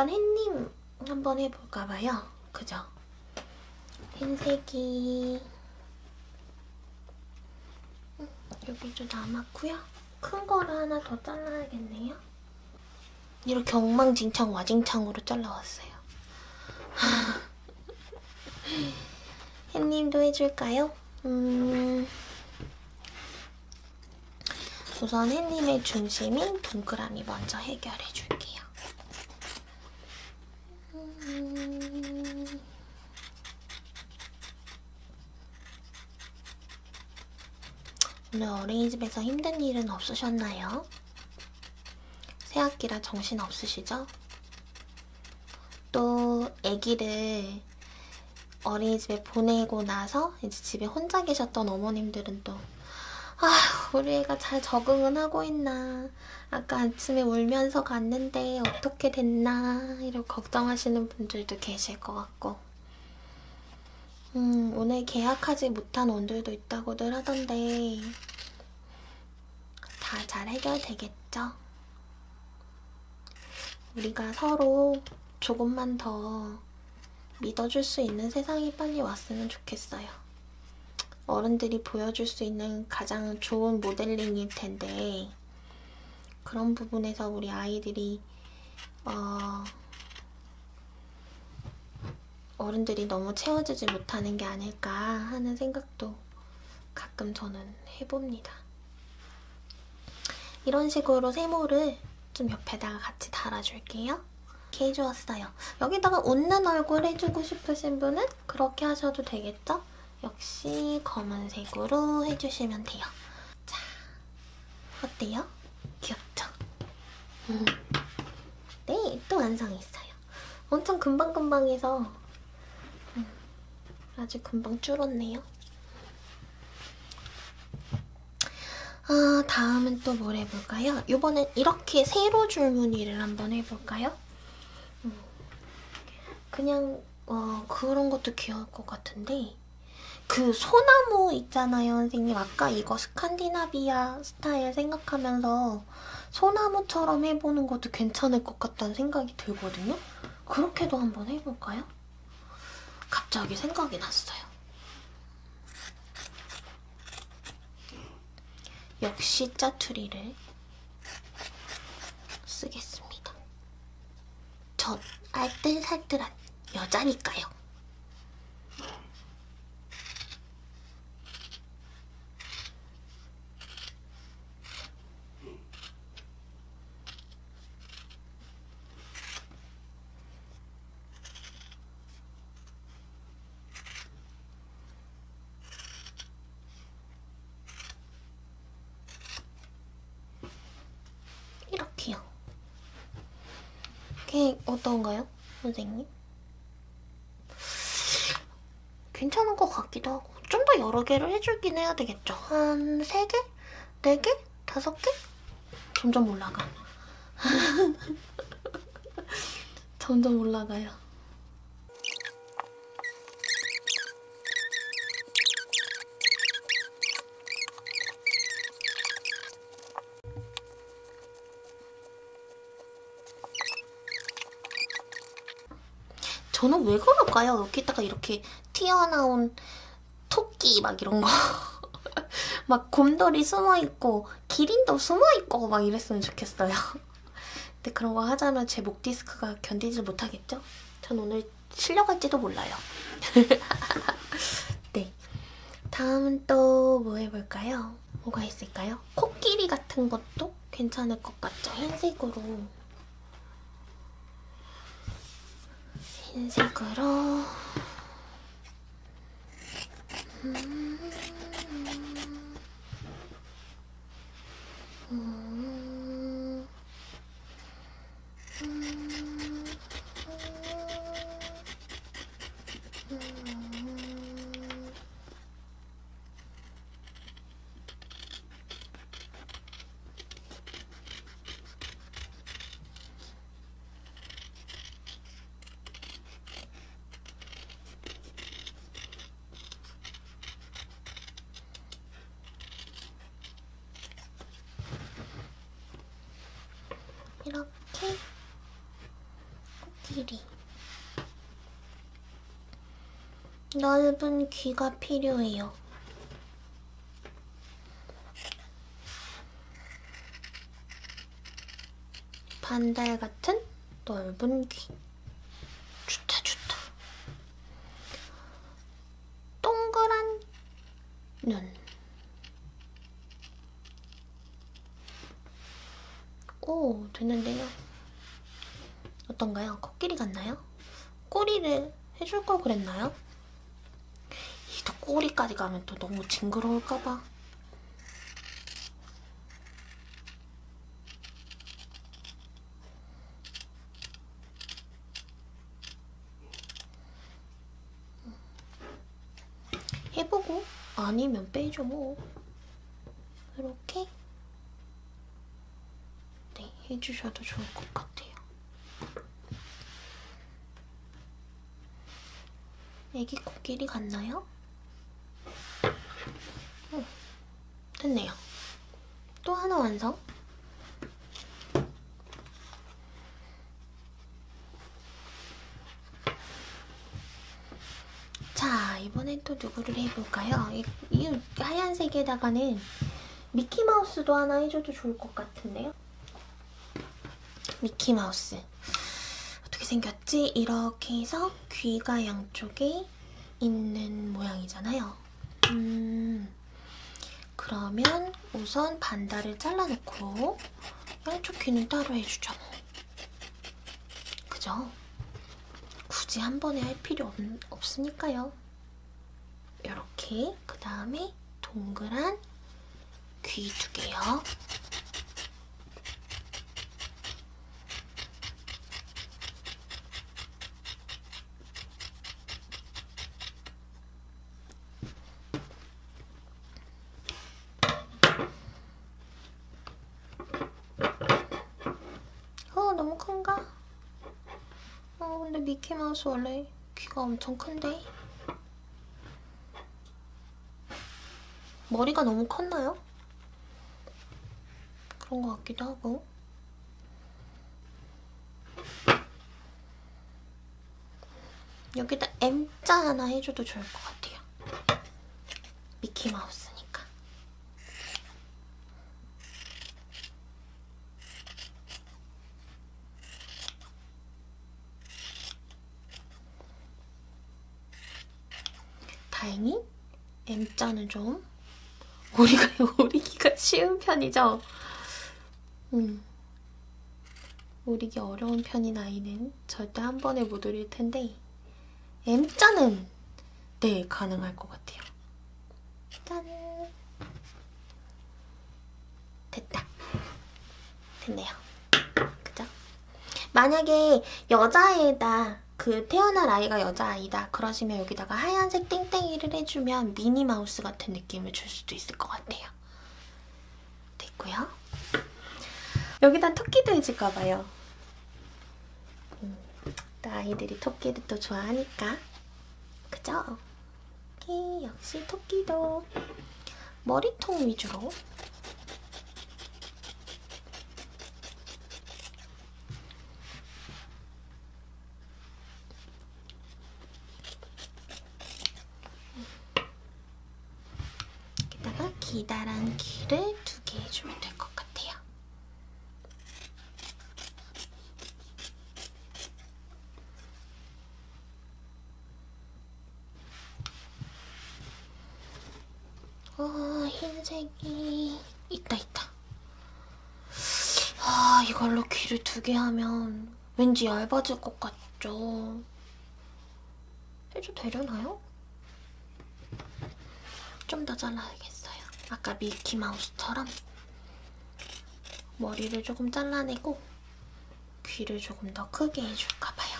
얘기했던 햇님 한번 해볼까봐요. 그죠? 흰색이 음, 여기도 남았고요. 큰 거를 하나 더 잘라야겠네요. 이렇게 엉망진창 와진창으로 잘라왔어요. 햇님도 해줄까요? 음... 우선 햇님의 중심인 동그라미 먼저 해결해 줄게요. 음... 오늘 어린이집에서 힘든 일은 없으셨나요? 새학기라 정신 없으시죠? 또 아기를 어린이집에 보내고 나서 이제 집에 혼자 계셨던 어머님들은 또 아, 우리 애가 잘 적응은 하고 있나. 아까 아침에 울면서 갔는데 어떻게 됐나. 이렇게 걱정하시는 분들도 계실 것 같고. 음, 오늘 계약하지 못한 원들도 있다고들 하던데. 다 잘 해결되겠죠? 우리가 서로 조금만 더 믿어줄 수 있는 세상이 빨리 왔으면 좋겠어요. 어른들이 보여줄 수 있는 가장 좋은 모델링일 텐데 그런 부분에서 우리 아이들이 어, 어른들이 너무 채워주지 못하는 게 아닐까 하는 생각도 가끔 저는 해봅니다. 이런 식으로 세모를 좀 옆에다가 같이 달아줄게요. 이렇게 해주었어요. 여기다가 웃는 얼굴 해주고 싶으신 분은 그렇게 하셔도 되겠죠? 역시 검은색으로 해주시면 돼요. 자, 어때요? 귀엽죠? 음. 네, 또 완성했어요. 엄청 금방금방 해서 음, 아주 금방 줄었네요. 아, 다음은 또 뭘 해볼까요? 이번엔 이렇게 세로 줄무늬를 한번 해볼까요? 음, 그냥 어, 그런 것도 귀여울 것 같은데 그 소나무 있잖아요, 선생님. 아까 이거 스칸디나비아 스타일 생각하면서 소나무처럼 해보는 것도 괜찮을 것 같다는 생각이 들거든요. 그렇게도 한번 해볼까요? 갑자기 생각이 났어요. 역시 짜투리를 쓰겠습니다. 전 알뜰살뜰한 여자니까요. 이게 어떤가요, 선생님? 괜찮은 것 같기도 하고 좀 더 여러 개를 해줄긴 해야 되겠죠. 한 세 개? 네 개? 다섯 개? 점점 올라가. 점점 올라가요. 저는 왜 그럴까요? 여기다가 이렇게 튀어나온 토끼 막 이런 거. 막 곰돌이 숨어있고, 기린도 숨어있고, 막 이랬으면 좋겠어요. 근데 그런 거 하자면 제 목 디스크가 견디질 못하겠죠? 전 오늘 실려갈지도 몰라요. 네. 다음은 또 뭐 해볼까요? 뭐가 있을까요? 코끼리 같은 것도 괜찮을 것 같죠? 흰색으로. 흰색으로 음. 음. 음. 음. 이렇게 코끼리. 넓은 귀가 필요해요. 반달 같은 넓은 귀. 좋다, 좋다. 동그란 눈. 오, 됐는데요. 어떤가요? 코끼리 같나요? 꼬리를 해줄 걸 그랬나요? 꼬리까지 가면 또 너무 징그러울까봐. 해보고 아니면 빼줘 뭐. 이렇게 네 해주셔도 좋을 것 같아요. 애기 코끼리 같나요? 응, 됐네요. 또 하나 완성. 자, 이번엔 또 누구를 해볼까요? 이, 이 하얀색에다가는 미키마우스도 하나 해줘도 좋을 것 같은데요? 미키마우스. 어떻게 생겼지? 이렇게 해서 귀가 양쪽에 있는 모양이잖아요. 음, 그러면 우선 반달을 잘라놓고 양쪽 귀는 따로 해주죠. 뭐. 그죠? 굳이 한 번에 할 필요 없, 없으니까요. 이렇게 그 다음에 동그란 귀 두 개요. 어 너무 큰가? 어 근데 미키마우스 원래 귀가 엄청 큰데? 머리가 너무 컸나요? 그런 것 같기도 하고. 여기다 M자 하나 해줘도 좋을 것 같아요. 미키마우스니까 다행히 M자는 좀 오리가 오리기가 쉬운 편이죠. 음. 오리기 어려운 편인 아이는 절대 한 번에 못 오릴 텐데 M자는 네 가능할 것 같아요. 짠 됐다 됐네요. 그죠? 만약에 여자애다 그 태어날 아이가 여자아이다. 그러시면 여기다가 하얀색 땡땡이를 해주면 미니마우스 같은 느낌을 줄 수도 있을 것 같아요. 됐고요. 여기다 토끼도 해줄까 봐요. 음, 또 아이들이 토끼를 또 좋아하니까. 그죠? 오케이 역시 토끼도. 머리통 위주로 여 기다란 귀를 두 개 해주면 될 것 같아요. 어, 흰색이 있다 있다. 아, 이걸로 귀를 두 개 하면 왠지 얇아질 것 같죠? 해도 되려나요? 좀 더 잘라야겠어요. 아까 미키마우스처럼 머리를 조금 잘라내고 귀를 조금 더 크게 해줄까봐요.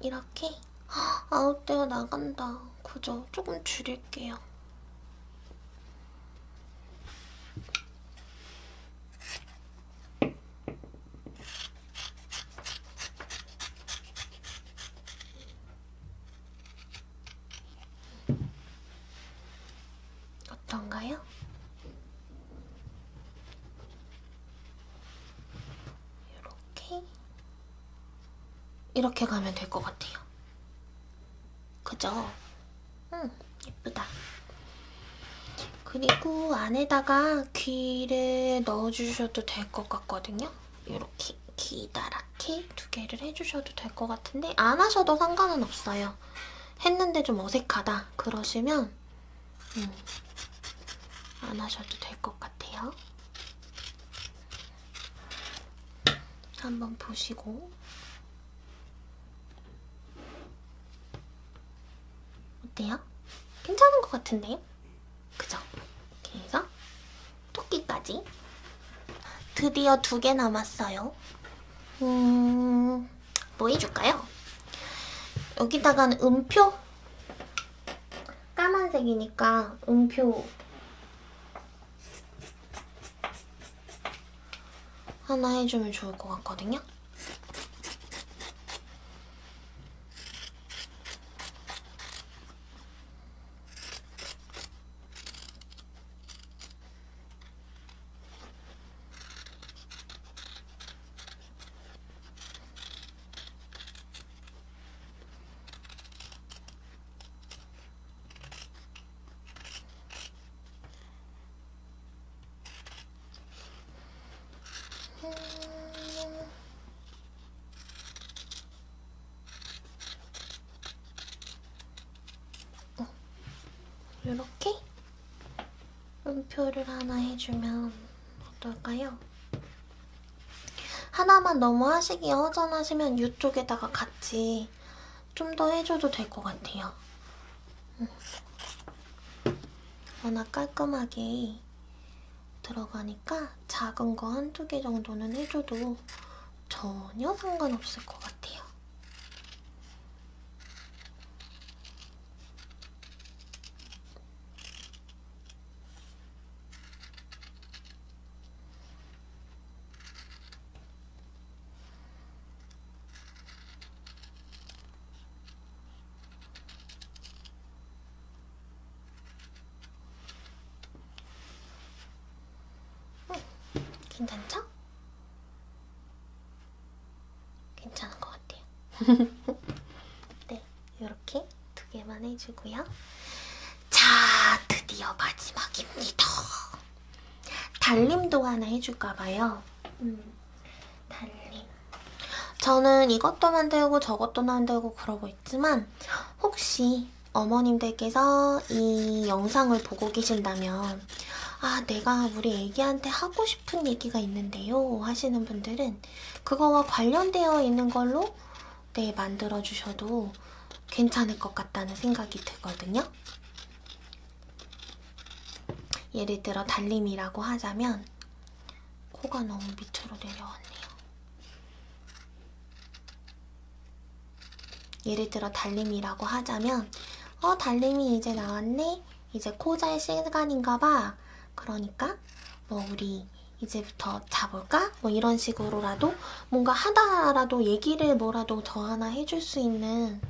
이렇게 아웃대가 나간다. 그죠? 조금 줄일게요. 어떤가요? 이렇게 가면 될 것 같아요. 안에다가 귀를 넣어주셔도 될 것 같거든요. 이렇게 기다랗게 두 개를 해주셔도 될 것 같은데 안 하셔도 상관은 없어요. 했는데 좀 어색하다 그러시면 음, 안 하셔도 될 것 같아요. 한번 보시고 어때요? 괜찮은 것 같은데? 그죠? 그래서 토끼까지 드디어 두 개 남았어요. 음, 뭐 해줄까요? 여기다가는 음표 까만색이니까 음표 하나 해주면 좋을 것 같거든요. 이렇게 음표를 하나 해주면 어떨까요? 하나만 너무 하시기 허전하시면 이쪽에다가 같이 좀 더 해줘도 될 것 같아요. 음. 워낙 깔끔하게 들어가니까 작은 거 한두 개 정도는 해줘도 전혀 상관없을 것 같아요. 괜찮죠? 괜찮은 것 같아요. 네, 이렇게 두 개만 해주고요. 자, 드디어 마지막입니다. 달림도 하나 해줄까봐요. 음, 달림. 저는 이것도 만들고 저것도 만들고 그러고 있지만 혹시 어머님들께서 이 영상을 보고 계신다면 아, 내가 우리 애기한테 하고 싶은 얘기가 있는데요. 하시는 분들은 그거와 관련되어 있는 걸로 네, 만들어 주셔도 괜찮을 것 같다는 생각이 들거든요. 예를 들어 달림이라고 하자면 코가 너무 밑으로 내려왔네요. 예를 들어 달림이라고 하자면 어 달림이 이제 나왔네 이제 코 잘 시간인가 봐 그러니까 뭐 우리 이제부터 자볼까? 뭐 이런 식으로라도 뭔가 하다라도 얘기를 뭐라도 더 하나 해줄 수 있는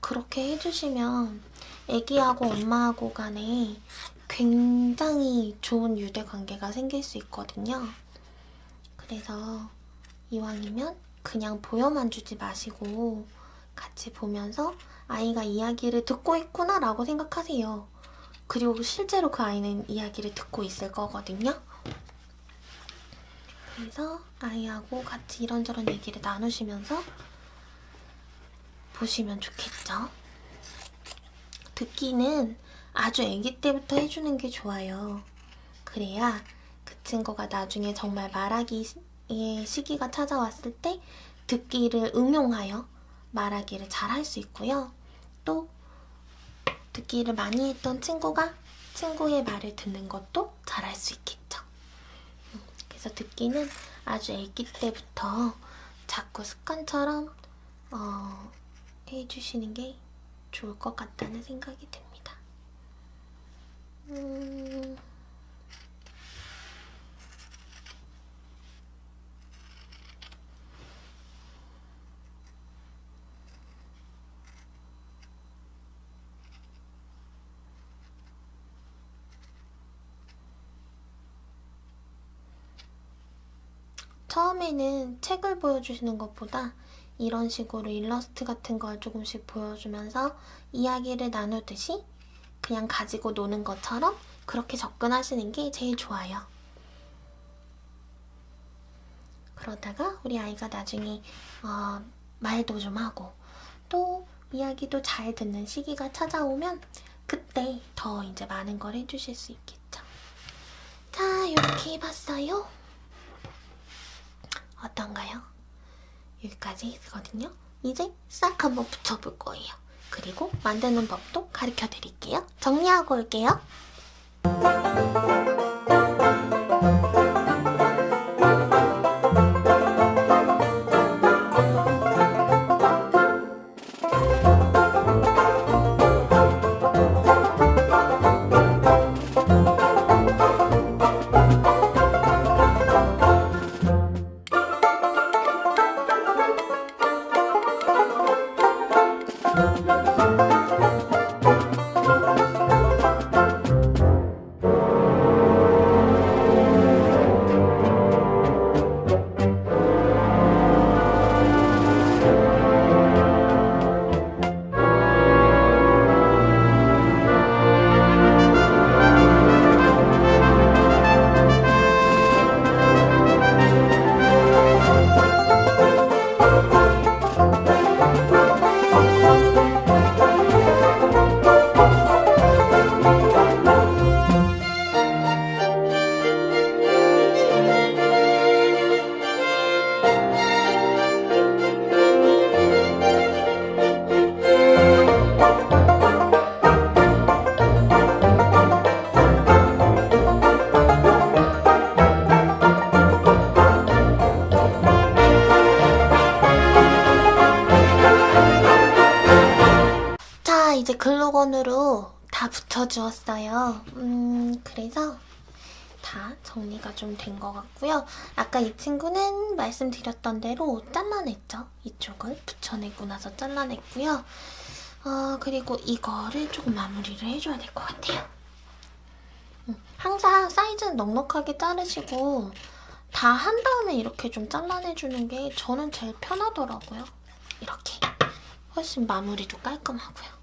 그렇게 해주시면 애기하고 엄마하고 간에 굉장히 좋은 유대 관계가 생길 수 있거든요. 그래서 이왕이면 그냥 보여만 주지 마시고 같이 보면서 아이가 이야기를 듣고 있구나 라고 생각하세요. 그리고 실제로 그 아이는 이야기를 듣고 있을 거거든요. 그래서 아이하고 같이 이런저런 얘기를 나누시면서 보시면 좋겠죠. 듣기는 아주 아기 때부터 해주는 게 좋아요. 그래야 그 친구가 나중에 정말 말하기의 시기가 찾아왔을 때 듣기를 응용하여 말하기를 잘 할 수 있고요. 또 듣기를 많이 했던 친구가 친구의 말을 듣는 것도 잘할 수 있겠죠. 음, 그래서 듣기는 아주 아기 때부터 자꾸 습관처럼 어, 해주시는 게 좋을 것 같다는 생각이 듭니다. 음... 처음에는 책을 보여주시는 것보다 이런 식으로 일러스트 같은 걸 조금씩 보여주면서 이야기를 나누듯이 그냥 가지고 노는 것처럼 그렇게 접근하시는 게 제일 좋아요. 그러다가 우리 아이가 나중에 어, 말도 좀 하고 또 이야기도 잘 듣는 시기가 찾아오면 그때 더 이제 많은 걸 해주실 수 있겠죠. 자, 이렇게 해봤어요. 어떤가요? 여기까지 있거든요. 이제 싹 한번 붙여볼 거예요. 그리고 만드는 법도 가르쳐 드릴게요. 정리하고 올게요. 글루건으로 다 붙여주었어요. 음, 그래서 다 정리가 좀 된 것 같고요. 아까 이 친구는 말씀드렸던 대로 잘라냈죠. 이쪽을 붙여내고 나서 잘라냈고요. 어, 그리고 이거를 조금 마무리를 해줘야 될 것 같아요. 음, 항상 사이즈는 넉넉하게 자르시고 다 한 다음에 이렇게 좀 잘라내주는 게 저는 제일 편하더라고요. 이렇게. 훨씬 마무리도 깔끔하고요.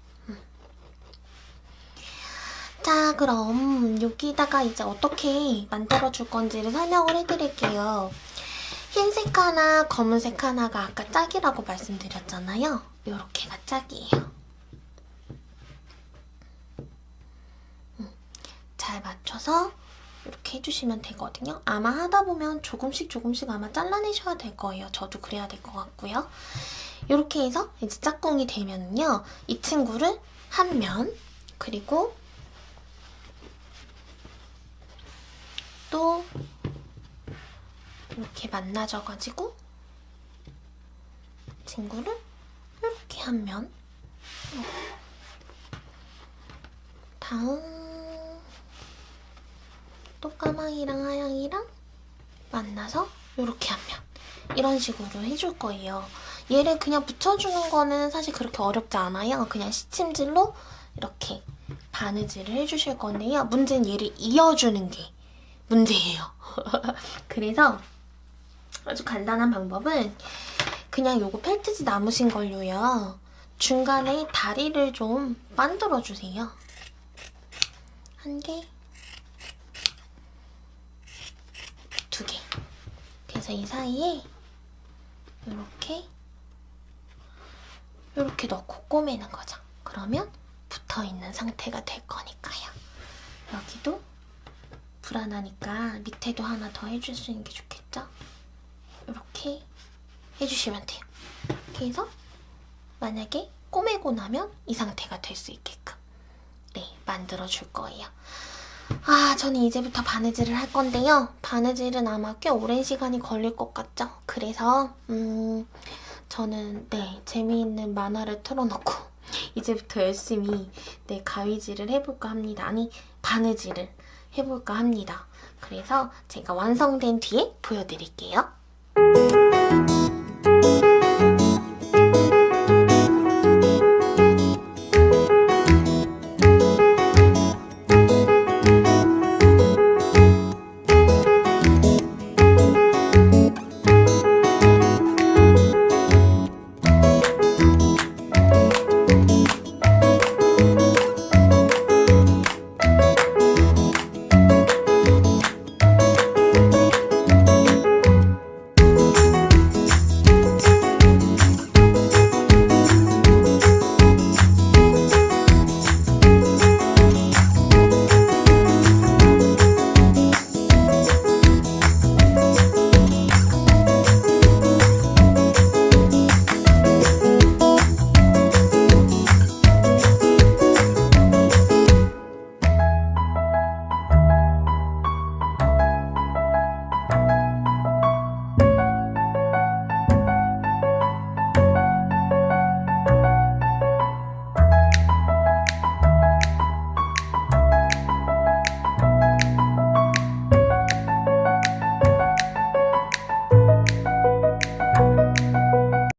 음. 자, 그럼 여기다가 이제 어떻게 만들어 줄 건지를 설명을 해드릴게요. 흰색 하나, 검은색 하나가 아까 짝이라고 말씀드렸잖아요. 요렇게가 짝이에요. 음, 잘 맞춰서 이렇게 해주시면 되거든요. 아마 하다 보면 조금씩 조금씩 아마 잘라내셔야 될 거예요. 저도 그래야 될 것 같고요. 이렇게 해서 이제 짝꿍이 되면요. 이 친구를 한 면, 그리고 또 이렇게 만나져가지고 친구를 이렇게 한 면. 다음 또 까망이랑 하양이랑 만나서 이렇게 한 면. 이런 식으로 해줄 거예요. 얘를 그냥 붙여주는 거는 사실 그렇게 어렵지 않아요. 그냥 시침질로 이렇게 바느질을 해주실 건데요. 문제는 얘를 이어주는 게 문제예요. 그래서 아주 간단한 방법은 그냥 요거 펠트지 남으신 걸로요. 중간에 다리를 좀 만들어 주세요. 한 개, 두 개. 그래서 이 사이에 이렇게 이렇게 넣고 꼬매는 거죠. 그러면 붙어 있는 상태가 될 거니까요. 여기도 불안하니까 밑에도 하나 더 해주시는 게 좋겠죠? 이렇게 해주시면 돼요. 이렇게 해서 만약에 꼬매고 나면 이 상태가 될 수 있게끔 네 만들어 줄 거예요. 아, 저는 이제부터 바느질을 할 건데요. 바느질은 아마 꽤 오랜 시간이 걸릴 것 같죠? 그래서, 음, 저는, 네, 재미있는 만화를 틀어놓고, 이제부터 열심히, 네, 가위질을 해볼까 합니다. 아니, 바느질을 해볼까 합니다. 그래서 제가 완성된 뒤에 보여드릴게요.